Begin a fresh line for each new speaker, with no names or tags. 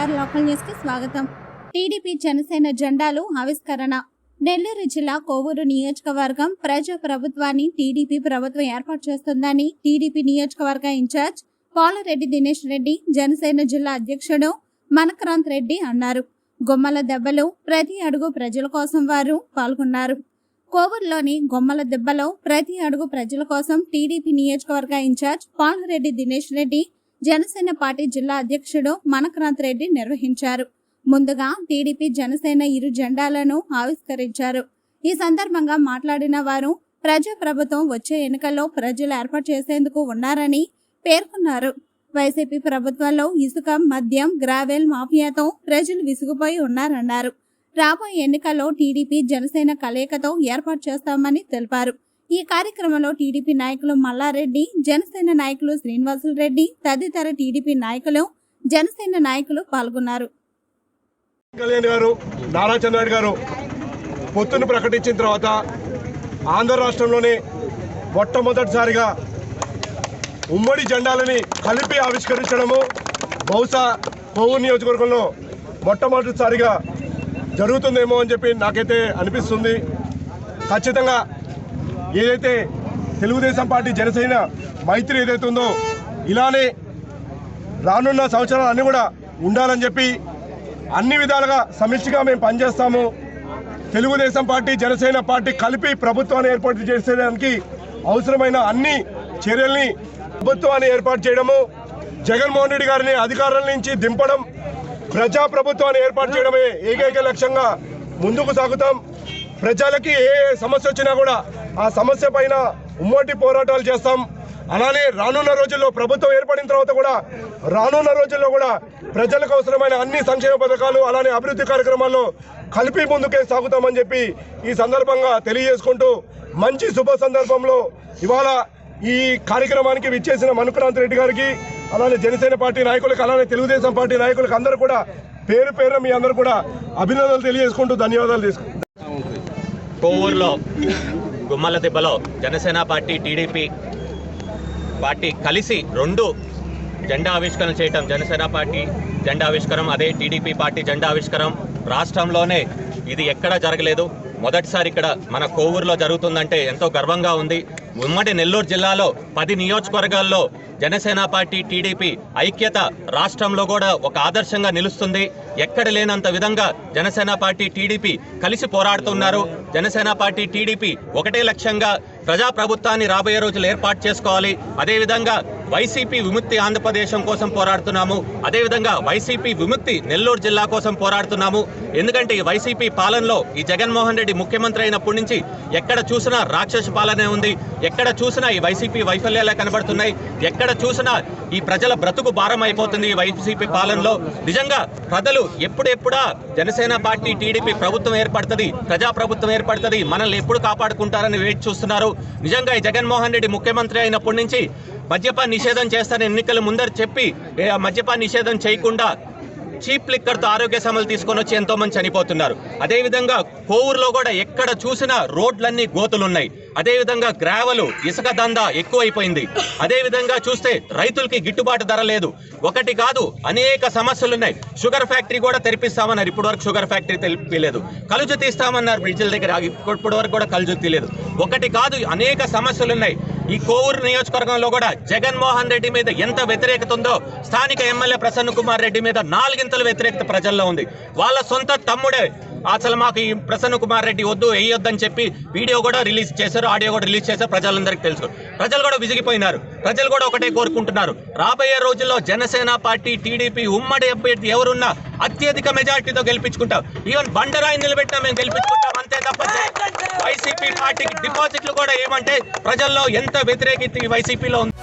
నమస్కారం లోకల్ న్యూస్కి స్వాగతం. టీడీపీ జనసేన జెండాలు ఆవిష్కరణ. నెల్లూరు జిల్లా కోవూరు నియోజకవర్గం ప్రజా ప్రభుత్వాన్ని టీడీపీ ప్రభుత్వం ఏర్పాటు చేస్తుందని టీడీపీ నియోజకవర్గ ఇన్ఛార్జ్ పాలరెడ్డి దినేష్ రెడ్డి జనసేన జిల్లా అధ్యక్షుడు మనక్రాంత్ రెడ్డి అన్నారు. గొమ్మల దెబ్బలు ప్రతి అడుగు ప్రజల కోసం వారు పాల్గొన్నారు. కోవూరులోని గొమ్మల దెబ్బలో ప్రతి అడుగు ప్రజల కోసం టీడీపీ నియోజకవర్గ ఇన్ఛార్జ్ పాలరెడ్డి దినేష్ రెడ్డి జనసేన పార్టీ జిల్లా అధ్యక్షుడు మనక్రాంత్ రెడ్డి నిర్వహించారు. ముందుగా టీడీపీ జనసేన ఇరు జెండాలను ఆవిష్కరించారు. ఈ సందర్భంగా మాట్లాడిన వారు ప్రజా ప్రభుత్వం వచ్చే ఎన్నికల్లో ప్రజలు ఏర్పాటు చేసేందుకు ఉన్నారని పేర్కొన్నారు. వైసీపీ ప్రభుత్వంలో ఇసుక మద్యం గ్రావెల్ మాఫియాతో ప్రజలు విసిగిపోయి ఉన్నారన్నారు. రాబోయే ఎన్నికల్లో టీడీపీ జనసేన కలయికతో ఏర్పాటు చేస్తామని తెలిపారు. ఈ కార్యక్రమంలో టీడీపీ నాయకులు మల్లారెడ్డి జనసేన నాయకులు శ్రీనివాసులు రెడ్డి తదితర టీడీపీ నాయకులు జనసేన నాయకులు పాల్గొన్నారు.
కళ్యాణ్ గారు నారా చంద్రబాబు గారు పొత్తును ప్రకటించిన తర్వాత ఆంధ్ర రాష్ట్రంలోనే మొట్టమొదటిసారిగా ఉమ్మడి జెండాలని కలిపి ఆవిష్కరించడము బహుశా కోవు నియోజకవర్గంలో మొట్టమొదటిసారిగా జరుగుతుందేమో అని చెప్పి నాకైతే అనిపిస్తుంది. ఖచ్చితంగా ఏదైతే తెలుగుదేశం పార్టీ జనసేన మైత్రి ఏదైతే ఉందో ఇలానే రానున్న సంవత్సరాలు అన్నీ కూడా ఉండాలని చెప్పి అన్ని విధాలుగా సమిష్టిగా మేము పనిచేస్తాము. తెలుగుదేశం పార్టీ జనసేన పార్టీ కలిపి ప్రభుత్వాన్ని ఏర్పాటు చేసేదానికి అవసరమైన అన్ని చర్యల్ని ప్రభుత్వాన్ని ఏర్పాటు చేయడము జగన్మోహన్ రెడ్డి గారిని అధికారుల నుంచి దింపడం ప్రజా ప్రభుత్వాన్ని ఏర్పాటు చేయడమే ఏకైక లక్ష్యంగా ముందుకు సాగుతాం. ప్రజలకి ఏ ఏ సమస్య వచ్చినా కూడా ఆ సమస్య పైన ఉమ్మడి పోరాటాలు చేస్తాం. అలానే రానున్న రోజుల్లో ప్రభుత్వం ఏర్పడిన తర్వాత కూడా రానున్న రోజుల్లో కూడా ప్రజలకు అవసరమైన అన్ని సంక్షేమ పథకాలు అలానే అభివృద్ధి కార్యక్రమాల్లో కలిపి ముందుకే సాగుతామని చెప్పి ఈ సందర్భంగా తెలియజేసుకుంటూ మంచి శుభ సందర్భంలో ఇవాళ ఈ కార్యక్రమానికి విచ్చేసిన మనుక్రాంత్ రెడ్డి గారికి అలానే జనసేన పార్టీ నాయకులకు అలానే తెలుగుదేశం పార్టీ నాయకులకు అందరూ కూడా పేరు పేరు మీ అందరూ కూడా అభినందనలు తెలియజేసుకుంటూ ధన్యవాదాలు తీసుకుంటాం
గుమ్మల దెబ్బలో జనసేన పార్టీ టీడీపీ పార్టీ కలిసి రెండు జెండా ఆవిష్కరణ చేయటం. జనసేన పార్టీ జెండా ఆవిష్కరం అదే టీడీపీ పార్టీ జెండా ఆవిష్కరం. రాష్ట్రంలోనే ఇది ఎక్కడా జరగలేదు. మొదటిసారి ఇక్కడ మన కోవూరులో జరుగుతుందంటే ఎంతో గర్వంగా ఉంది. ఉమ్మడి నెల్లూరు జిల్లాలో పది నియోజకవర్గాల్లో జనసేన పార్టీ టీడీపీ ఐక్యత రాష్ట్రంలో కూడా ఒక ఆదర్శంగా నిలుస్తుంది. ఎక్కడ లేనంత విధంగా జనసేన పార్టీ టీడీపీ కలిసి పోరాడుతున్నారు. జనసేన పార్టీ టీడీపీ ఒకటే లక్ష్యంగా ప్రజా ప్రభుత్వాన్ని రాబోయే రోజులు ఏర్పాటు చేసుకోవాలి. అదేవిధంగా వైసీపీ విముక్తి ఆంధ్రప్రదేశం కోసం పోరాడుతున్నాము. అదేవిధంగా వైసీపీ విముక్తి నెల్లూరు జిల్లా కోసం పోరాడుతున్నాము. ఎందుకంటే ఈ వైసీపీ పాలనలో ఈ జగన్మోహన్ రెడ్డి ముఖ్యమంత్రి అయినప్పటి నుంచి ఎక్కడ చూసినా రాక్షస పాలనే ఉంది. ఎక్కడ చూసినా ఈ వైసీపీ వైఫల్యాలే కనబడుతున్నాయి. ఎక్కడ చూసినా ఈ ప్రజల బ్రతుకు భారం అయిపోతుంది ఈ వైసీపీ పాలనలో. నిజంగా ప్రజలు ఎప్పుడెప్పుడా జనసేన పార్టీ టీడీపీ ప్రభుత్వం ఏర్పడుతుంది ప్రజా ప్రభుత్వం ఏర్పడుతుంది మనల్ని ఎప్పుడు కాపాడుకుంటారని వేచి చూస్తున్నారు. నిజంగా ఈ జగన్మోహన్ రెడ్డి ముఖ్యమంత్రి అయినప్పటి నుంచి మద్యపాన నిషేధం చేస్తారని ఎన్నికల ముందర చెప్పి ఆ మద్యపాన నిషేధం చేయకుండా చీప్ లిక్కర్తో ఆరోగ్య సమలు తీసుకొని వచ్చి ఎంతోమంది చనిపోతున్నారు. అదేవిధంగా కోవూరులో కూడా ఎక్కడ చూసినా రోడ్లన్నీ గోతులున్నాయి. అదేవిధంగా గ్రావెలు ఇసుక దందా ఎక్కువైపోయింది. అదేవిధంగా చూస్తే రైతులకి గిట్టుబాటు ధర లేదు. ఒకటి కాదు అనేక సమస్యలు ఉన్నాయి షుగర్ ఫ్యాక్టరీ కూడా తెరిపిస్తామన్నారు. ఇప్పటి వరకు షుగర్ ఫ్యాక్టరీ తెలిపిలేదు కలుజు తీస్తామన్నారు బ్రిడ్జిల దగ్గర. ఇప్పటి వరకు కూడా కలుజు తీయలేదు. ఒకటి కాదు అనేక సమస్యలు ఉన్నాయి ఈ కోవూరు నియోజకవర్గంలో కూడా జగన్మోహన్ రెడ్డి మీద ఎంత వ్యతిరేకత ఉందో స్థానిక ఎమ్మెల్యే ప్రసన్న కుమార్ రెడ్డి మీద నాలుగింతల వ్యతిరేకత ప్రజల్లో ఉంది. వాళ్ళ సొంత తమ్ముడే అసలు మాకు ఈ ప్రసన్న కుమార్ రెడ్డి వద్దు వేయొద్దని చెప్పి వీడియో కూడా రిలీజ్ చేశారు ఆడియో కూడా రిలీజ్ చేశారు ప్రజలందరికీ తెలుసు. ప్రజలు కూడా విసిగిపోయినారు. ప్రజలు కూడా ఒకటే కోరుకుంటున్నారు. రాబోయే రోజుల్లో జనసేన పార్టీ టీడీపీ ఉమ్మడి అభ్యర్థి ఎవరున్నా అత్యధిక మెజార్టీతో గెలిపించుకుంటాం. ఈవెన్ బండరాయి నిలబెట్టినా మేము గెలిపించుకుంటాం అంతే తప్ప వైసీపీ పార్టీకి డిపాజిట్లు కూడా ఏమంటే ప్రజల్లో ఎంత వ్యతిరేకత వైసీపీలో ఉంది.